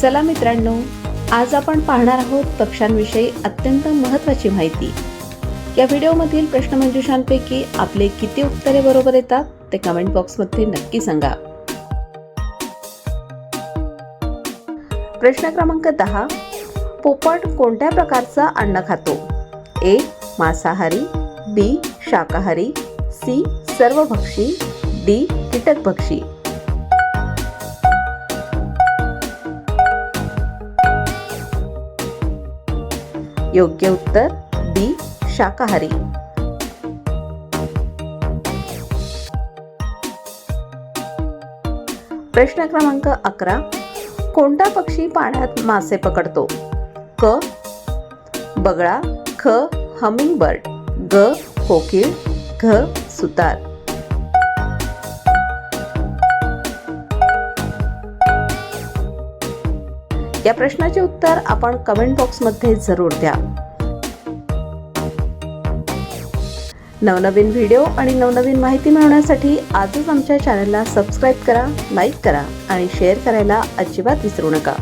चला मित्रांनो आज आपण पाहणार आहोत पक्ष्यांविषयी अत्यंत महत्त्वाची माहिती. या व्हिडिओमधील प्रश्नमंजुषांपैकी आपले किती उत्तरे बरोबर येतात ते कमेंट बॉक्समध्ये नक्की सांगा. प्रश्न क्रमांक दहा पोपट कोणत्या प्रकारचं अन्न खातो? ए मांसाहारी बी शाकाहारी सी सर्वभक्षी डी कीटकभक्षी. योग्य उत्तर बी शाकाहारी. प्रश्न क्रमांक अकरा. कोणता पक्षी पाण्यात मासे पकडतो? क. बगळा ख. हमिंग बर्ड ग. कोकिळ घ. सुतार. या प्रश्नाचे उत्तर आपण कमेंट बॉक्समध्ये जरूर द्या. नवनवीन व्हिडिओ आणि नवनवीन माहिती मिळवण्यासाठी आजच आमच्या चॅनलला सबस्क्राईब करा लाईक करा आणि शेअर करायला अजिबात विसरू नका.